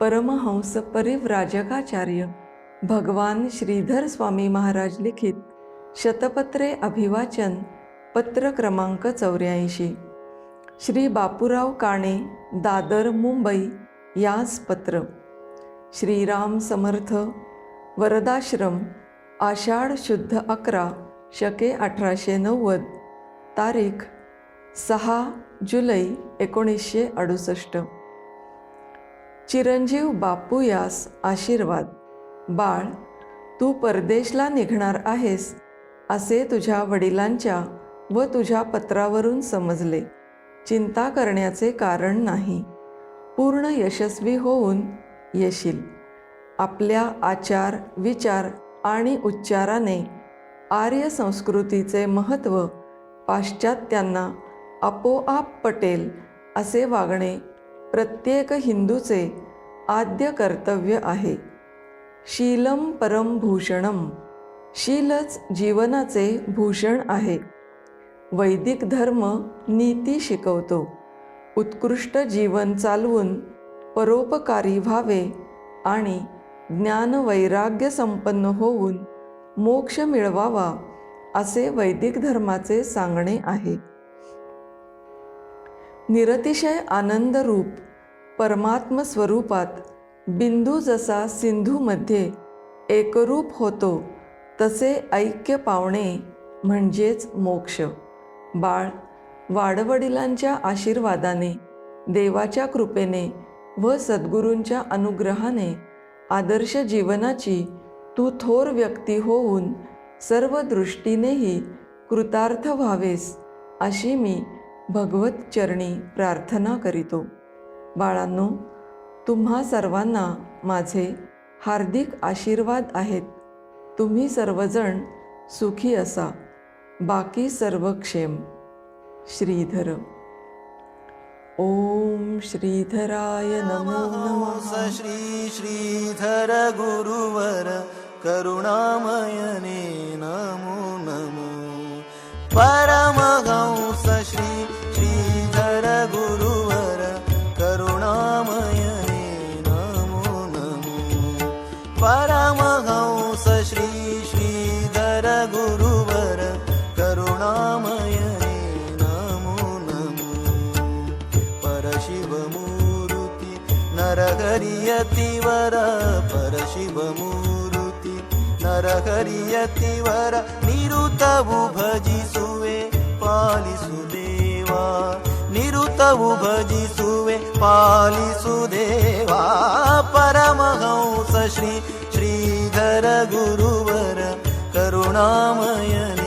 परमहंस परिव्राजकाचार्य भगवान श्रीधर स्वामी महाराज लिखित शतपत्रे अभिवाचन पत्र क्रमांक चौऱ्याऐंशी. श्री बापूराव काणे दादर मुंबई यास पत्र. श्रीराम समर्थ वरदाश्रम आषाढ शुद्ध अकरा शके अठराशे नव्वद. तारीख सहा जुलै एकोणीसशे अडुसष्ट. चिरंजीव बापू यास आशीर्वाद. बाळ तू परदेशला निघणार आहेस असे तुझ्या वडिलांच्या व तुझ्या पत्रावरून समजले. चिंता करण्याचे कारण नाही. पूर्ण यशस्वी होऊन येशील. आपल्या आचार विचार आणि उच्चाराने आर्य संस्कृतीचे महत्त्व पाश्चात्यांना आपोआप पटेल असे वागणे प्रत्येक हिंदूचे आद्य कर्तव्य आहे. शीलम परमभूषणम शीलच जीवनाचे भूषण आहे. वैदिक धर्म नीती शिकवतो. उत्कृष्ट जीवन चालवून परोपकारी व्हावे आणि ज्ञानवैराग्य संपन्न होऊन मोक्ष मिळवावा असे वैदिक धर्माचे सांगणे आहे. निरतिशय आनंदरूप परमात्म स्वरूपात बिंदू जसा सिंधूमध्ये एकरूप होतो तसे ऐक्य पावणे म्हणजेच मोक्ष. बाळ वाडवडिलांच्या आशीर्वादाने देवाच्या कृपेने व सद्गुरूंच्या अनुग्रहाने आदर्श जीवनाची तू थोर व्यक्ती होऊन सर्व दृष्टीनेही कृतार्थ व्हावेस अशी मी भगवत चरणी प्रार्थना करीतो. बाळांनो तुम्हा सर्वांना माझे हार्दिक आशीर्वाद आहेत. तुम्ही सर्वजण सुखी असा. बाकी सर्व क्षेम. श्रीधर. ओम श्रीधराय नमो नमः. श्री श्रीधर गुरुवर करुणामयने नमो नमो. परमहंस नरहरियतिवर परशिवमूर्ति। नरहरियतिवर निरुतवु भजिसुवे पालिसुदेवा। निरुतवु भजिसुवे पालिसुदेवा। परमहंस श्री श्रीधर गुरुवर करुणामयने